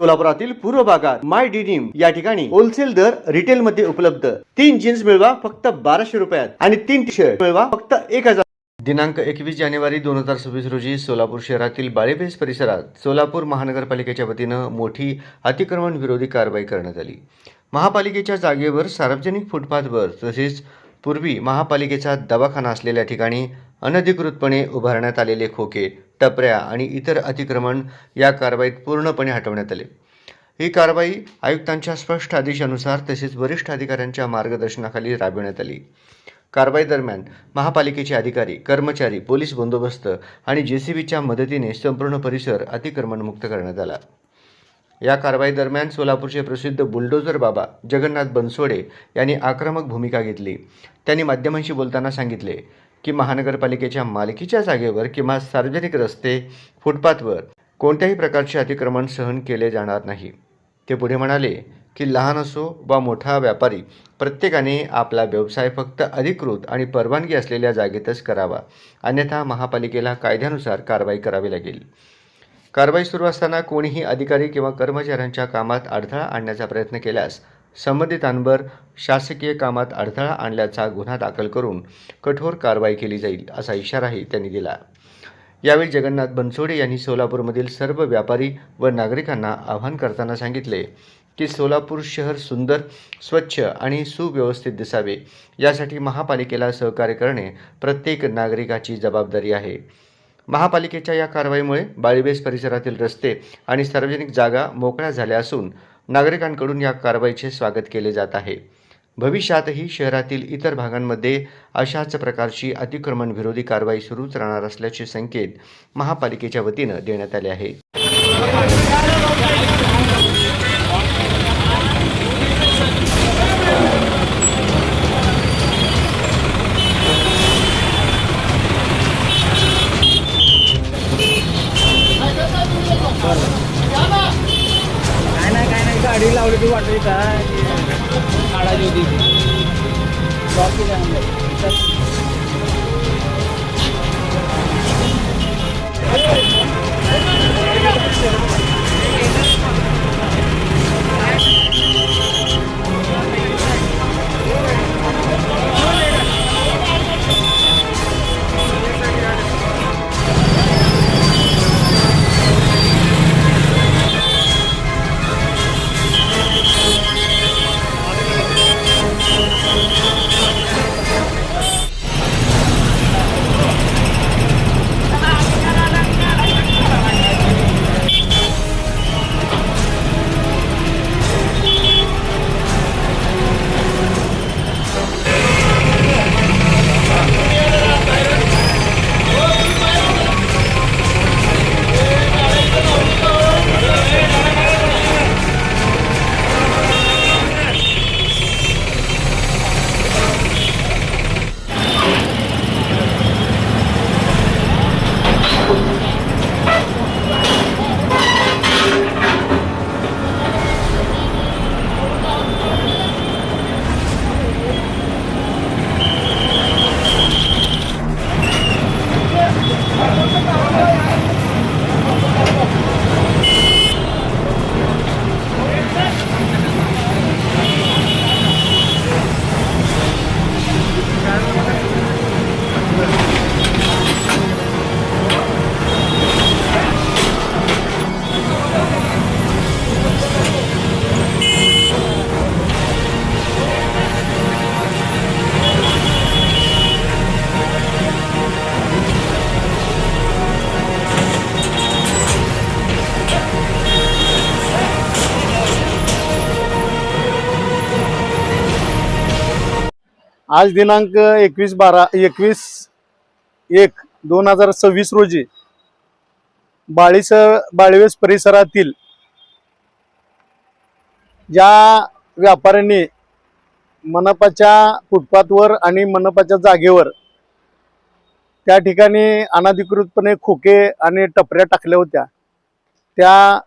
सोलापुरातील पूर्व भागात माय डिनिम या ठिकाणी होलसेल दर रिटेल मध्ये उपलब्ध. तीन जीन्स मिळवा फक्त बाराशे रुपयात आणि तीन टी शर्ट मिळवा फक्त एक हजार. दिनांक एकवीस जानेवारी दोन हजार सव्वीस रोजी सोलापूर शहरातील बाळेबेस परिसरात सोलापूर महानगरपालिकेच्या वतीनं मोठी अतिक्रमण विरोधी कारवाई करण्यात आली. महापालिकेच्या जागेवर सार्वजनिक फुटपाथवर तसेच पूर्वी महापालिकेचा दवाखाना असलेल्या ठिकाणी अनधिकृतपणे उभारण्यात आलेले खोके टपऱ्या आणि इतर अतिक्रमण या कारवाईत पूर्णपणे हटवण्यात आले. ही कारवाई आयुक्तांच्या स्पष्ट आदेशानुसार तसेच वरिष्ठ अधिकाऱ्यांच्या मार्गदर्शनाखाली राबविण्यात आली. कारवाई दरम्यान महापालिकेचे अधिकारी कर्मचारी पोलीस बंदोबस्त आणि जेसीबीच्या मदतीने संपूर्ण परिसर अतिक्रमणमुक्त करण्यात आला. या कारवाई दरम्यान सोलापूरचे प्रसिद्ध बुलडोझर बाबा जगन्नाथ बनसोडे यांनी आक्रमक भूमिका घेतली. त्यांनी माध्यमांशी बोलताना सांगितले की महानगरपालिकेच्या मालकीच्या जागेवर किंवा सार्वजनिक रस्ते फुटपाथवर कोणत्याही प्रकारचे अतिक्रमण सहन केले जाणार नाही. ते पुढे म्हणाले की लहान असो वा मोठा व्यापारी प्रत्येकाने आपला व्यवसाय फक्त अधिकृत आणि परवानगी असलेल्या जागेतच करावा. अन्यथा महापालिकेला कायद्यानुसार कारवाई करावी लागेल. कारवाई सुरू असताना कोणीही अधिकारी किंवा कर्मचाऱ्यांच्या कामात अडथळा आणण्याचा प्रयत्न केल्यास संबंधितांवर शासकीय कामात अडथळा आणल्याचा गुन्हा दाखल करून कठोर कारवाई केली जाईल असा इशाराही त्यांनी दिला. यावेळी जगन्नाथ बनसोडे यांनी सोलापूरमधील सर्व व्यापारी व नागरिकांना आवाहन करताना सांगितले की सोलापूर शहर सुंदर स्वच्छ आणि सुव्यवस्थित दिसावे. यासाठी महापालिकेला सहकार्य करणे प्रत्येक नागरिकाची जबाबदारी आहे. महापालिकेच्या या कारवाईमुळे बाळीबेस परिसरातील रस्ते आणि सार्वजनिक जागा मोकळ्या झाल्या असून नागरिकांकडून या कारवाईचे स्वागत केले जात आहे. भविष्यातही शहरातील इतर भागांमध्ये अशाच प्रकारची अतिक्रमण विरोधी कारवाई सुरूच राहणार असल्याचे संकेत महापालिकेच्या वतीनं देण्यात आले आहेत की वाटली काय काढायची होती आज दिनांक एकवीस बारा एकवीस एक दोन हजार सव्वीस रोजी बाळीस बाळीवेस परिसरातील ज्या व्यापाऱ्यांनी मनपाच्या फुटपाथवर आणि मनपाच्या जागेवर त्या ठिकाणी अनधिकृतपणे खोके आणि टपऱ्या टाकल्या होत्या त्या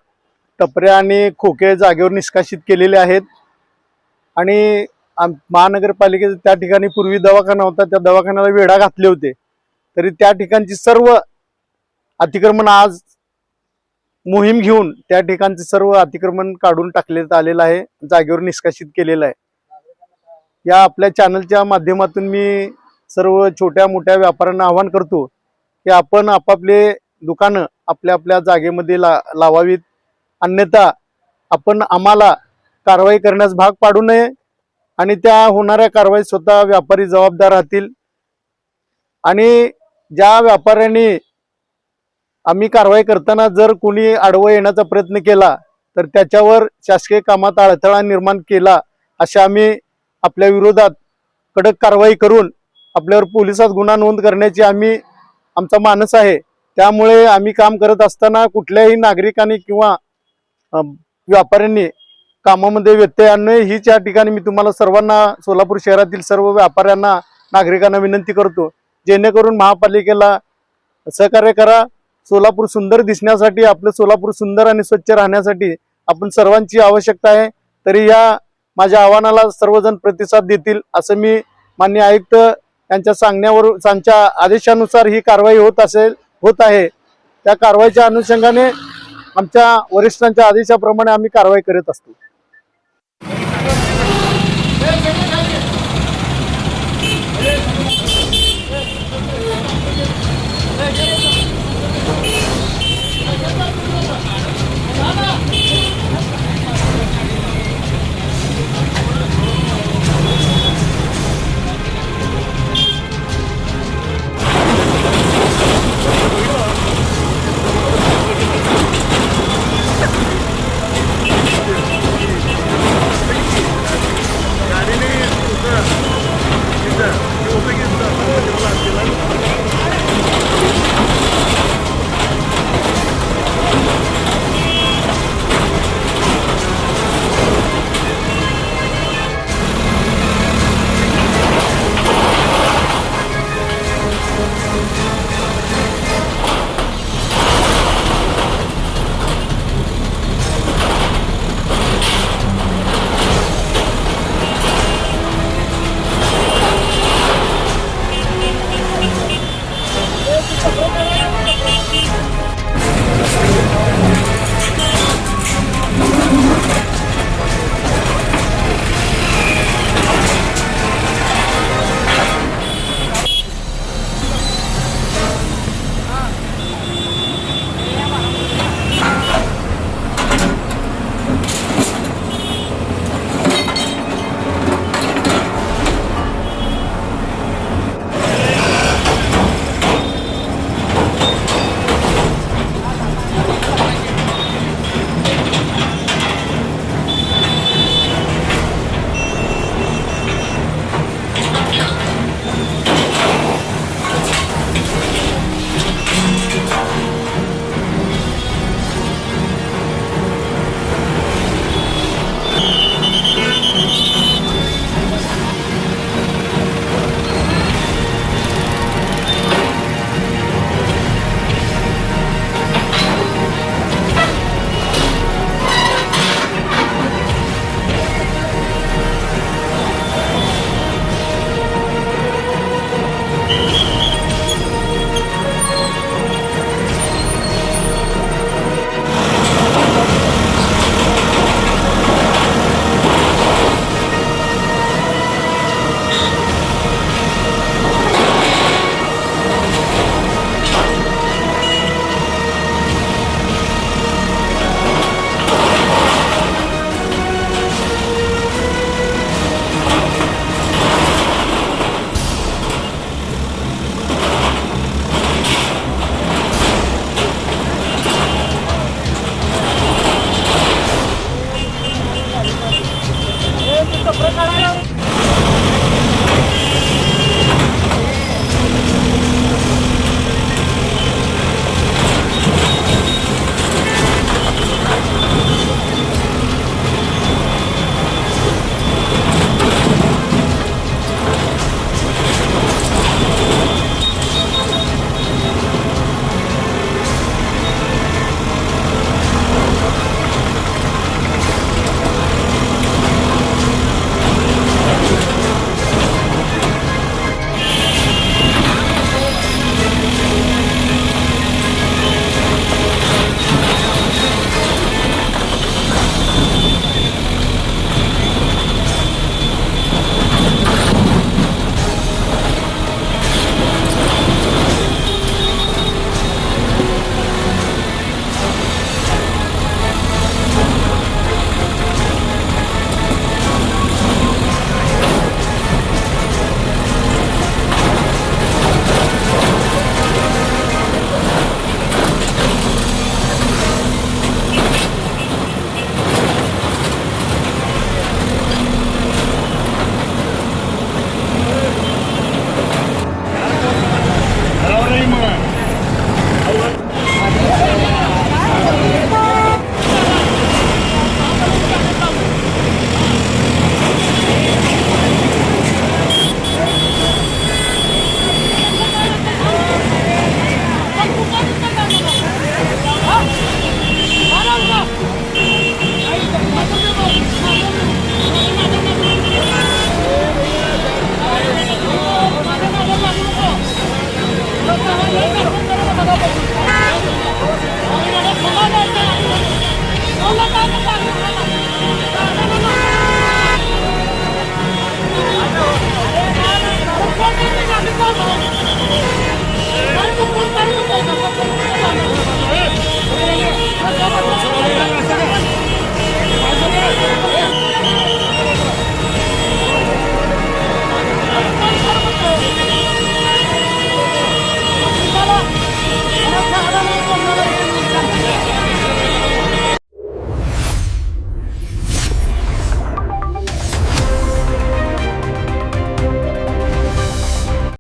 टपऱ्या आणि खोके जागेवर निष्कासित केलेले आहेत आणि महानगरपालिकेचा त्या ठिकाणी पूर्वी दवाखाना होता त्या दवाखान्याला वेढा घातले होते. तरी त्या ठिकाणची सर्व अतिक्रमण आज मोहीम घेऊन त्या ठिकाणचे सर्व अतिक्रमण काढून टाकण्यात आलेलं आहे जागेवर निष्कासित केलेलं आहे. या आपल्या चॅनलच्या माध्यमातून मी सर्व छोट्या मोठ्या व्यापाऱ्यांना आवाहन करतो की आपण आपापले दुकानं आपल्या आपल्या जागेमध्ये ला लावावीत. अन्यथा आपण आम्हाला कारवाई करण्यास भाग पाडू नये. आणि त्या होणाऱ्या कारवाई स्वतः व्यापारी जबाबदार राहतील. आणि ज्या व्यापाऱ्यांनी आम्ही कारवाई करताना जर कोणी आडवं येण्याचा प्रयत्न केला तर त्याच्यावर शासकीय कामात अडथळा निर्माण केला असे आम्ही आपल्या विरोधात कडक कारवाई करून आपल्यावर पोलिसात गुन्हा नोंद करण्याची आम्ही आमचा मानस आहे. त्यामुळे आम्ही काम करत असताना कुठल्याही नागरिकांनी किंवा व्यापाऱ्यांनी कामामध्ये व्यत्यय आणणे हीच या ठिकाणी मी तुम्हाला सर्वांना सोलापूर शहरातील सर्व व्यापाऱ्यांना नागरिकांना विनंती करतो. जेणेकरून महापालिकेला सहकार्य करा. सोलापूर सुंदर दिसण्यासाठी आपलं सोलापूर सुंदर आणि स्वच्छ राहण्यासाठी आपण सर्वांची आवश्यकता आहे. तरी या माझ्या आव्हानाला सर्वजण प्रतिसाद देतील असं मी मान्य आयुक्त यांच्या सांगण्यावर त्यांच्या आदेशानुसार ही कारवाई होत असेल होत आहे. त्या कारवाईच्या अनुषंगाने आमच्या वरिष्ठांच्या आदेशाप्रमाणे आम्ही कारवाई करत असतो. Let's go.